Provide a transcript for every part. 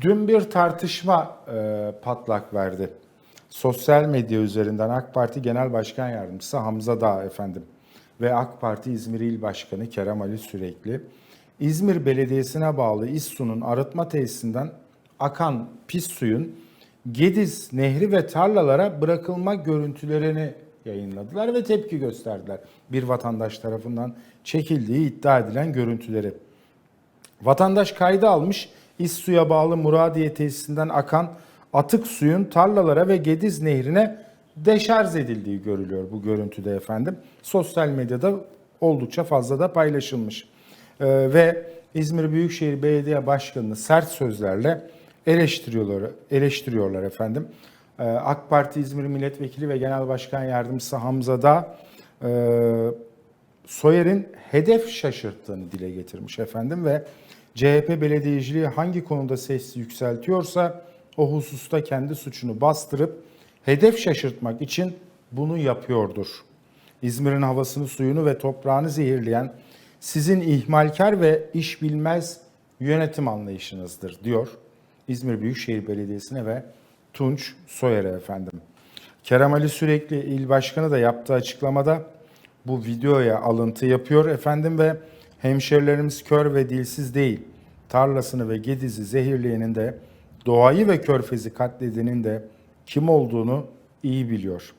Dün bir tartışma e, patlak verdi. Sosyal medya üzerinden AK Parti Genel Başkan Yardımcısı Hamza Dağ efendim ve AK Parti İzmir İl Başkanı Kerem Ali Sürekli İzmir Belediyesi'ne bağlı İSSU'nun arıtma tesisinden akan pis suyun Gediz Nehri ve tarlalara bırakılma görüntülerini yayınladılar ve tepki gösterdiler. Bir vatandaş tarafından çekildiği iddia edilen görüntüleri. Vatandaş kayda almış İSSU'ya bağlı Muradiye tesisinden akan atık suyun tarlalara ve Gediz Nehri'ne deşarj edildiği görülüyor bu görüntüde efendim. Sosyal medyada oldukça fazla da paylaşılmış. Ee, ve İzmir Büyükşehir Belediye Başkanı'nı sert sözlerle eleştiriyorlar, eleştiriyorlar efendim. Ee, AK Parti İzmir Milletvekili ve Genel Başkan Yardımcısı Hamza da e, Soyer'in hedef şaşırttığını dile getirmiş efendim ve CHP belediyeciliği hangi konuda ses yükseltiyorsa o hususta kendi suçunu bastırıp hedef şaşırtmak için bunu yapıyordur. İzmir'in havasını, suyunu ve toprağını zehirleyen sizin ihmalkar ve iş bilmez yönetim anlayışınızdır diyor İzmir Büyükşehir Belediyesi'ne ve Tunç Soyer'e efendim. Kerem Ali Sürekli il başkanı da yaptığı açıklamada bu videoya alıntı yapıyor efendim ve hemşerilerimiz kör ve dilsiz değil. Tarlasını ve Gediz'i zehirleyenin de doğayı ve körfezi katledenin de kim olduğunu iyi biliyor.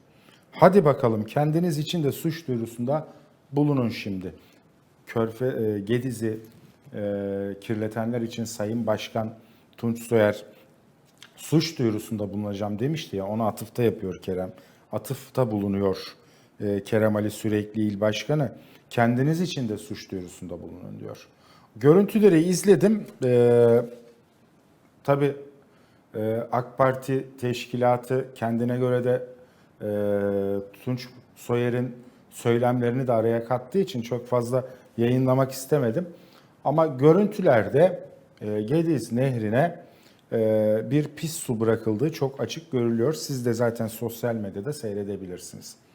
Hadi bakalım kendiniz için de suç duyurusunda bulunun şimdi. Körfe, e, Gediz'i e, kirletenler için Sayın Başkan Tunç Soyer suç duyurusunda bulunacağım demişti ya ona atıfta yapıyor Kerem. Atıfta bulunuyor e, Kerem Ali Sürekli İl Başkanı. Kendiniz için de suç duyurusunda bulunun diyor. Görüntüleri izledim. E, tabii e, AK Parti teşkilatı kendine göre de e, Tunç Soyer'in söylemlerini de araya kattığı için çok fazla yayınlamak istemedim. Ama görüntülerde e, Gediz Nehri'ne e, bir pis su bırakıldığı çok açık görülüyor. Siz de zaten sosyal medyada seyredebilirsiniz.